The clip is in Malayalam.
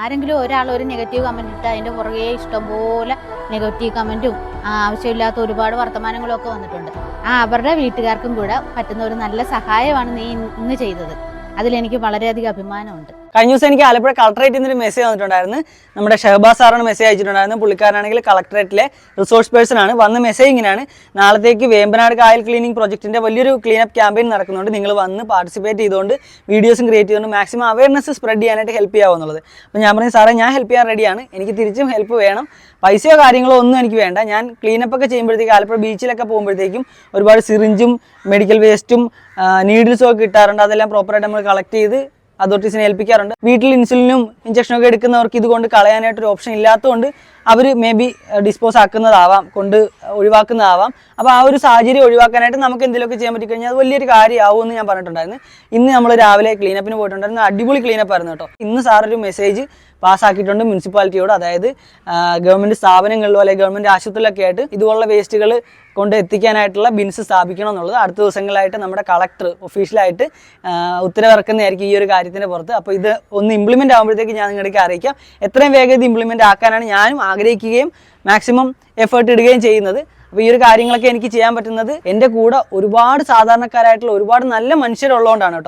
ആരെങ്കിലും ഒരാൾ ഒരു നെഗറ്റീവ് കമന്റ് ഇട്ട് അതിന്റെ പുറകെ ഇഷ്ടംപോലെ നെഗറ്റീവ് കമന്റും ആവശ്യമില്ലാത്ത ഒരുപാട് വർത്തമാനങ്ങളും ഒക്കെ വന്നിട്ടുണ്ട്. ആ അവരുടെ വീട്ടുകാർക്കും കൂടെ പറ്റുന്ന ഒരു നല്ല സഹായമാണ് നീ ഇന്ന് ചെയ്തത്. അതിലെനിക്ക് വളരെയധികം അഭിമാനമുണ്ട്. കഴിഞ്ഞ ദിവസം എനിക്ക് ആലപ്പുഴ കളക്ടറേറ്റിൽ നിന്ന് ഒരു മെസ്സേജ് വന്നിട്ടുണ്ടായിരുന്നു. നമ്മുടെ ഷഹബാസ് സാറാണ് മെസ്സേജ് അയച്ചിട്ടുണ്ടായിരുന്നു. പുള്ളിക്കാരനാണെങ്കിൽ കളക്ടറേറ്റിലെ റിസോഴ്സ് പേഴ്സൺ ആണ്. വന്ന മെസ്സേജ് ഇങ്ങനെയാണ്. നാളത്തേക്ക് വേമ്പനാട് കായൽ ക്ലീനിങ് പ്രോജക്റ്റിന്റെ വലിയൊരു ക്ലീനപ്പ് ക്യാമ്പയിൻ നടക്കുന്നുണ്ട്. നിങ്ങൾ വന്ന് പാർട്ടിസിപ്പേറ്റ് ചെയ്തുകൊണ്ട് വീഡിയോസും ക്രിയേറ്റ് ചെയ്തുകൊണ്ട് മാക്സിമം അവയർനെസ് സ്പ്രെഡ് ചെയ്യാനായിട്ട് ഹെൽപ്പ് ചെയ്യാവുന്നുള്ളത് അപ്പോൾ ഞാൻ പറഞ്ഞു സാറേ ഞാൻ ഹെൽപ്പ് ചെയ്യാൻ റെഡിയാണ് എനിക്ക് തിരിച്ചും ഹെൽപ്പ് വേണം. പൈസയോ കാര്യങ്ങളോ ഒന്നും എനിക്ക് വേണ്ട. ഞാൻ ക്ലീനപ്പ് ഒക്കെ ചെയ്യുമ്പോഴത്തേക്ക് ആലപ്പുഴ ബീച്ചിലൊക്കെ പോകുമ്പോഴത്തേക്കും ഒരുപാട് സിറിഞ്ചും മെഡിക്കൽ വേസ്റ്റും നീഡിൽസും ഒക്കെ കിട്ടാറുണ്ട്. അതെല്ലാം പ്രോപ്പറായിട്ട് നമ്മൾ കളക്ട് ചെയ്ത് അതോറിറ്റീസിനെ ഏൽപ്പിക്കാറുണ്ട്. വീട്ടിൽ ഇൻസുലിനും ഇഞ്ചക്ഷനൊക്കെ എടുക്കുന്നവർക്ക് ഇതുകൊണ്ട് കളയാനായിട്ടൊരു ഓപ്ഷൻ ഇല്ലാത്തതുകൊണ്ട് അവർ മേ ബി ഡിസ്പോസ് ആക്കുന്നതാവാം കൊണ്ട് ഒഴിവാക്കുന്നതാവാം. അപ്പോൾ ആ ഒരു സാഹചര്യം ഒഴിവാക്കാനായിട്ട് നമുക്ക് എന്തെങ്കിലുമൊക്കെ ചെയ്യാൻ പറ്റി കഴിഞ്ഞാൽ അത് വലിയൊരു കാര്യമാവും എന്ന് ഞാൻ പറഞ്ഞിട്ടുണ്ടായിരുന്നു. ഇന്ന് നമ്മൾ രാവിലെ ക്ലീനപ്പിന് പോയിട്ടുണ്ടായിരുന്നു. അടിപൊളി ക്ലീനപ്പ് ആയിരുന്നു കേട്ടോ. ഇന്ന് സാറൊരു മെസ്സേജ് പാസ്സാക്കിയിട്ടുണ്ട് മുനിസിപ്പാലിറ്റിയോട് അതായത് ഗവൺമെന്റ് സ്ഥാപനങ്ങളിലോ അല്ലെങ്കിൽ ഗവൺമെന്റ് ആശുപത്രിയിലൊക്കെ ആയിട്ട് ഇതുപോലുള്ള വേസ്റ്റുകൾ കൊണ്ട് എത്തിക്കാനായിട്ടുള്ള ബിൻസ് സ്ഥാപിക്കണം എന്നുള്ളത് അടുത്ത ദിവസങ്ങളായിട്ട് നമ്മുടെ കളക്ടർ ഒഫീഷ്യലായിട്ട് ഉത്തരവിറക്കുന്നതായിരിക്കും ഈ ഒരു കാര്യത്തിന്റെ പുറത്ത്. അപ്പോൾ ഇത് ഒന്ന് ഇംപ്ലിമെന്റ് ആകുമ്പോഴത്തേക്ക് ഞാൻ നിങ്ങളുടെ അറിയിക്കാം. എത്രയും വേഗം ഇത് ഇംപ്ലിമെന്റ് ആക്കാനാണ് ഞാനും ആഗ്രഹിക്കുകയും മാക്സിമം എഫേർട്ട് ഇടുകയും ചെയ്യുന്നത്. അപ്പോൾ ഈ ഒരു കാര്യങ്ങളൊക്കെ എനിക്ക് ചെയ്യാൻ പറ്റുന്നത് എന്റെ കൂടെ ഒരുപാട് സാധാരണക്കാരായിട്ടുള്ള ഒരുപാട് നല്ല മനുഷ്യരുള്ളതുകൊണ്ടാണ് കേട്ടോ.